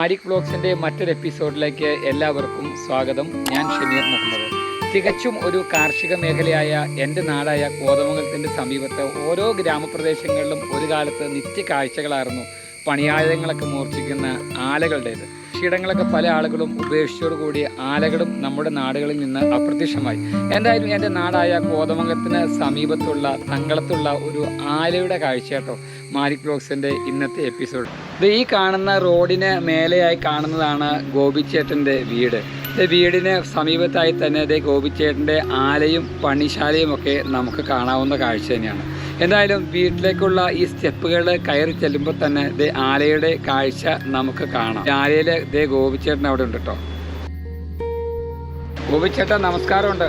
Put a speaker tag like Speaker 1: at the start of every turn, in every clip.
Speaker 1: മാരിക് ബ്ലോഗ്സിന്റെ മറ്റൊരു എപ്പിസോഡിലേക്ക് എല്ലാവർക്കും സ്വാഗതം. ഞാൻ ഷമീർ മുഹമ്മദ്. തികച്ചും ഒരു കാർഷിക മേഖലയായ എന്റെ നാടായ കോതമംഗലത്തിന്റെ സമീപത്തെ ഓരോ ഗ്രാമപ്രദേശങ്ങളിലും ഒരു കാലത്ത് നിത്യ കാഴ്ചകളായിരുന്നു പണിയായുധങ്ങളൊക്കെ മൂർച്ഛിക്കുന്ന ആലകളുടേത്. കൃഷിയിടങ്ങളൊക്കെ പല ആളുകളും ഉപേക്ഷിച്ചോടുകൂടി ആലകളും നമ്മുടെ നാടുകളിൽ നിന്ന് അപ്രത്യക്ഷമായി. എന്തായാലും എന്റെ നാടായ കോതമംഗത്തിന് സമീപത്തുള്ള തങ്കളത്തുള്ള ഒരു ആലയുടെ കാഴ്ച കേട്ടോ. മാരിക് ബ്ലോഗ്സിന്റെ ഇന്നത്തെ എപ്പിസോഡ്. ഇത് ഈ കാണുന്ന റോഡിന് മേലെയായി കാണുന്നതാണ് ഗോപിച്ചേട്ടന്റെ വീട്. വീടിന് സമീപത്തായി തന്നെ അതേ ഗോപിച്ചേട്ടന്റെ ആലയും പണിശാലയും ഒക്കെ നമുക്ക് കാണാവുന്ന കാഴ്ച തന്നെയാണ്. എന്തായാലും വീട്ടിലേക്കുള്ള ഈ സ്റ്റെപ്പുകൾ കയറി ചെല്ലുമ്പോൾ തന്നെ ഇത് ആലയുടെ കാഴ്ച നമുക്ക് കാണാം. ആലയിലെ ഇതേ ഗോപിച്ചേട്ടൻ അവിടെ ഉണ്ട് കേട്ടോ ഗോപിച്ചേട്ടൻ നമസ്കാരമുണ്ട്.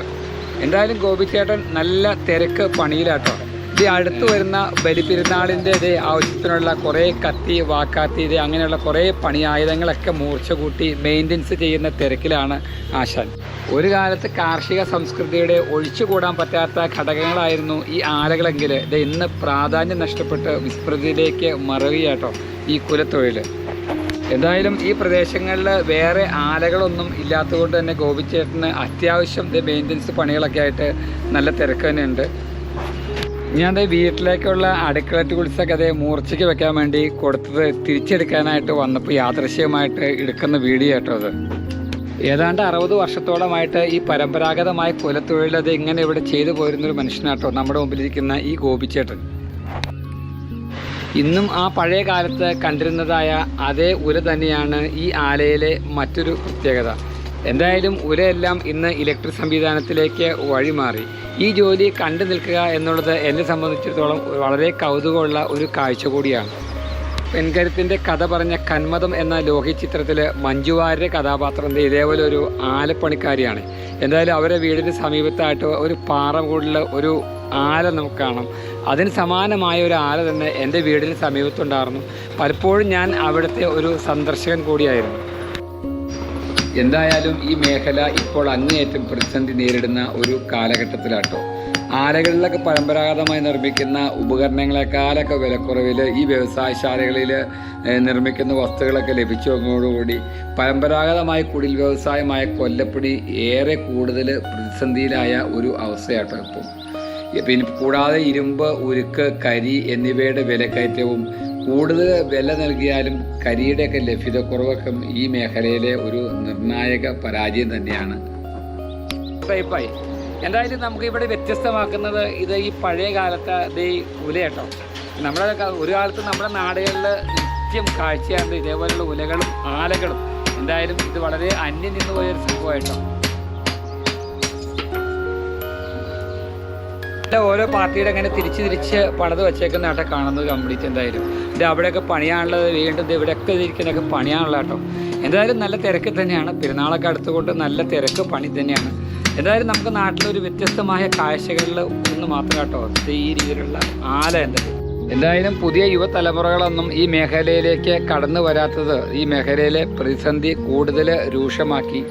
Speaker 1: എന്തായാലും ഗോപിച്ചേട്ടൻ നല്ല തിരക്ക് പണിയിലാട്ടോ ഇത് അടുത്ത് വരുന്ന ബലിപ്പെരുന്നാളിന്റെ ഇത് ആവശ്യത്തിനുള്ള കുറേ കത്തി വാക്കാത്തി ഇത് അങ്ങനെയുള്ള കുറേ പണിയായുധങ്ങളൊക്കെ മൂർച്ച കൂട്ടി മെയിന്റനൻസ് ചെയ്യുന്ന തിരക്കിലാണ് ആശാൻ. ഒരു കാലത്ത് കാർഷിക സംസ്കൃതിയുടെ ഒഴിച്ചുകൂടാൻ പറ്റാത്ത ഘടകങ്ങളായിരുന്നു ഈ ആലകളെങ്കിൽ ഇത് ഇന്ന് പ്രാധാന്യം നഷ്ടപ്പെട്ട് വിസ്മൃതിയിലേക്ക് മറവിയാട്ടോ ഈ കുലത്തൊഴിൽ. എന്തായാലും ഈ പ്രദേശങ്ങളിൽ വേറെ ആലകളൊന്നും ഇല്ലാത്തതുകൊണ്ട് തന്നെ ഗോപിച്ചേട്ടന് അത്യാവശ്യം മെയിന്റനൻസ് പണികളൊക്കെ ആയിട്ട് നല്ല തിരക്ക് തന്നെയുണ്ട്. ഞാൻ വീട്ടിലേക്കുള്ള അടുക്കള ടൂൾസൊക്കെ അതേ മൂർച്ചയ്ക്ക് വെക്കാൻ വേണ്ടി കൊടുത്തത് തിരിച്ചെടുക്കാനായിട്ട് വന്നപ്പോൾ യാദൃശ്യമായിട്ട് എടുക്കുന്ന വീഡിയോ കേട്ടോ അത്. ഏതാണ്ട് അറുപത് വർഷത്തോളമായിട്ട് ഈ പരമ്പരാഗതമായ കുലത്തൊഴിൽ അത് ഇങ്ങനെ ഇവിടെ ചെയ്തു പോരുന്നൊരു മനുഷ്യനാട്ടോ നമ്മുടെ മുമ്പിലിരിക്കുന്ന ഈ ഗോപിച്ചേട്ടൻ. ഇന്നും ആ പഴയ കാലത്ത് കണ്ടിരുന്നതായ അതേ ഉര തന്നെയാണ് ഈ ആലയിലെ മറ്റൊരു പ്രത്യേകത. എന്തായാലും ഉരയെല്ലാം ഇന്ന് ഇലക്ട്രിക് സംവിധാനത്തിലേക്ക് വഴിമാറി. ഈ ജോലി കണ്ടു നിൽക്കുക എന്നുള്ളത് എന്നെ സംബന്ധിച്ചിടത്തോളം വളരെ കൗതുകമുള്ള ഒരു കാഴ്ച കൂടിയാണ്. പെൺകരുത്തിന്റെ കഥ പറഞ്ഞ കന്മതം എന്ന ലോഹി ചിത്രത്തിൽ മഞ്ജുവാരുടെ കഥാപാത്രം ഇതേപോലെ ഒരു ആലപ്പണിക്കാരിയാണ്. എന്തായാലും അവരെ വീടിന് സമീപത്തായിട്ട് ഒരു പാറകൂടിൽ ഒരു ആല നമുക്ക് കാണാം. അതിന് സമാനമായ ഒരു ആല തന്നെ എന്റെ വീടിന് സമീപത്തുണ്ടായിരുന്നു. പലപ്പോഴും ഞാൻ അവിടുത്തെ ഒരു സന്ദർശകൻ കൂടിയായിരുന്നു. എന്തായാലും ഈ മേഖല ഇപ്പോൾ അങ്ങേയറ്റം പ്രതിസന്ധി നേരിടുന്ന ഒരു കാലഘട്ടത്തിലാട്ടോ. ആലകളിലൊക്കെ പരമ്പരാഗതമായി നിർമ്മിക്കുന്ന ഉപകരണങ്ങളെക്കാളൊക്കെ വിലക്കുറവിൽ ഈ വ്യവസായശാലകളിൽ നിർമ്മിക്കുന്ന വസ്തുക്കളൊക്കെ ലഭിച്ചു വന്നതോടുകൂടി പരമ്പരാഗതമായ കുടിൽ വ്യവസായമായ കൊല്ലപ്പടി ഏറെ കൂടുതൽ പ്രതിസന്ധിയിലായ ഒരു അവസ്ഥയാട്ടോ ഇപ്പം. പിന്നെ കൂടാതെ ഇരുമ്പ് ഉരുക്ക് കരി എന്നിവയുടെ വിലക്കയറ്റവും കൂടുതൽ വില നൽകിയാലും കരിയുടെയൊക്കെ ലഭ്യതക്കുറവൊക്കെ ഈ മേഖലയിലെ ഒരു നിർണായക പരാജയം തന്നെയാണ്. എന്തായാലും നമുക്ക് ഇവിടെ വ്യത്യസ്തമാക്കുന്നത് ഇത് ഈ പഴയ കാലത്തെ ഈ ഉലയട്ടോ നമ്മുടെ ഒരു കാലത്ത് നമ്മുടെ നാടുകളിൽ നിത്യം കാഴ്ചയാണ് ഇതേപോലെയുള്ള ഉലകളും ആലകളും. എന്തായാലും ഇത് വളരെ അന്യം നിന്ന് പോയൊരു സംഭവമായിട്ടോ. ഓരോ പാർട്ടിയുടെ അങ്ങനെ തിരിച്ച് തിരിച്ച് പണിത് വെച്ചേക്കുന്നതാട്ടോ കാണുന്നത് കംപ്ലീറ്റ് എന്തായാലും. ഇത് അവിടെയൊക്കെ പണിയാനുള്ളത് വീണ്ടും ഇവിടെയൊക്കെ ഇരിക്കുന്നതൊക്കെ പണിയാനുള്ള കേട്ടോ. എന്തായാലും നല്ല തിരക്ക് തന്നെയാണ്. പെരുന്നാളൊക്കെ അടുത്തുകൊണ്ട് നല്ല തിരക്ക് പണി തന്നെയാണ്. എന്തായാലും നമുക്ക് നാട്ടിലൊരു വ്യത്യസ്തമായ കാഴ്ചകളിൽ ഒന്ന് മാത്രം കേട്ടോ. ഈ രീതിയിലുള്ള ആല എന്തായാലും. എന്തായാലും പുതിയ യുവതലമുറകളൊന്നും ഈ മേഖലയിലേക്ക് കടന്നു വരാത്തത് ഈ മേഖലയിലെ പ്രതിസന്ധി കൂടുതൽ രൂക്ഷമാക്കി.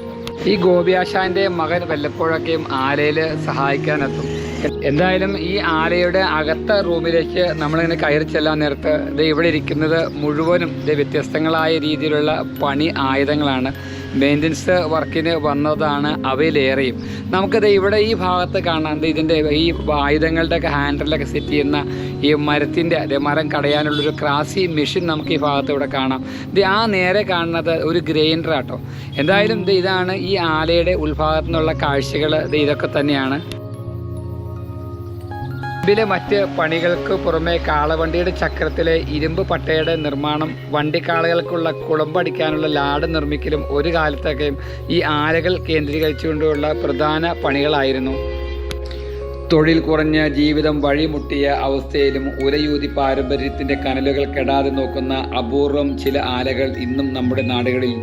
Speaker 1: ഈ ഗോപിയാശാന്റെ മകൻ വല്ലപ്പോഴൊക്കെയും ആലയിൽ സഹായിക്കാനെത്തും. എന്തായാലും ഈ ആലയുടെ അകത്ത റൂമിലേക്ക് നമ്മളിങ്ങനെ കയറി ചെല്ലാൻ നേരത്ത് ഇത് ഇവിടെ ഇരിക്കുന്നത് മുഴുവനും ഇത് വ്യത്യസ്തങ്ങളായ രീതിയിലുള്ള പണി ആയുധങ്ങളാണ്. മെയിന്റനൻസ് വർക്കിന് വന്നതാണ് അവയിലേറെയും. നമുക്കത് ഇവിടെ ഈ ഭാഗത്ത് കാണാൻ ഇതിന്റെ ഈ ആയുധങ്ങളുടെയൊക്കെ ഹാൻഡിലൊക്കെ സെറ്റ് ചെയ്യുന്ന ഈ മരത്തിന്റെ അതെ മരം കടയാനുള്ളൊരു ക്രാസി മെഷീൻ നമുക്ക് ഈ ഭാഗത്ത് ഇവിടെ കാണാം. ഇത് ആ നേരെ കാണുന്നത് ഒരു ഗ്രൈൻഡർ ആട്ടോ എന്തായാലും ഇത് ഇതാണ് ഈ ആലയുടെ ഉൾഭാഗത്തു നിന്നുള്ള കാഴ്ചകൾ ഇത് ഇതൊക്കെ തന്നെയാണ്. ഇതിലെ മറ്റ് പണികൾക്ക് പുറമെ കാളവണ്ടിയുടെ ചക്രത്തിലെ ഇരുമ്പ് പട്ടയുടെ നിർമ്മാണം വണ്ടിക്കാളകൾക്കുള്ള കുളമ്പടിക്കാനുള്ള ലാഡ് നിർമ്മിക്കലും ഒരു കാലത്തൊക്കെയും ഈ ആലകൾ കേന്ദ്രീകരിച്ചുകൊണ്ടുള്ള പ്രധാന പണികളായിരുന്നു. തൊഴിൽ കുറഞ്ഞ ജീവിതം വഴിമുട്ടിയ അവസ്ഥയിലും ഉരയൂതി പാരമ്പര്യത്തിന്റെ കനലുകൾ കെടാതെ നോക്കുന്ന അപൂർവം ചില ആലകൾ ഇന്നും നമ്മുടെ നാടുകളിൽ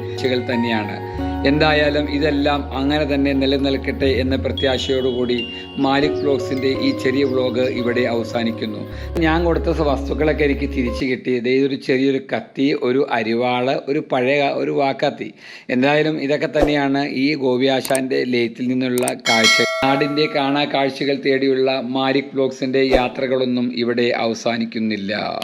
Speaker 1: തന്നെയാണ്. എന്തായാലും ഇതെല്ലാം അങ്ങനെ തന്നെ നിലനിൽക്കട്ടെ എന്ന പ്രത്യാശയോടുകൂടി മാലിക് ബ്ലോഗ്സിന്റെ ഈ ചെറിയ ബ്ലോഗ് ഇവിടെ അവസാനിക്കുന്നു. ഞാൻ കൊടുത്ത വസ്തുക്കളൊക്കെ എനിക്ക് തിരിച്ചു കിട്ടി. ഇതൊരു ചെറിയൊരു കത്തി ഒരു അരിവാൾ ഒരു പഴയ ഒരു വാക്കത്തി. എന്തായാലും ഇതൊക്കെ തന്നെയാണ് ഈ ഗോപിയാശാന്റെ ലേത്തിൽ നിന്നുള്ള കാഴ്ച നാടിന്റെ കാണാ കാഴ്ചകൾ തേടിയുള്ള മാലിക് ബ്ലോഗ്സിന്റെ യാത്രകളൊന്നും ഇവിടെ അവസാനിക്കുന്നില്ല.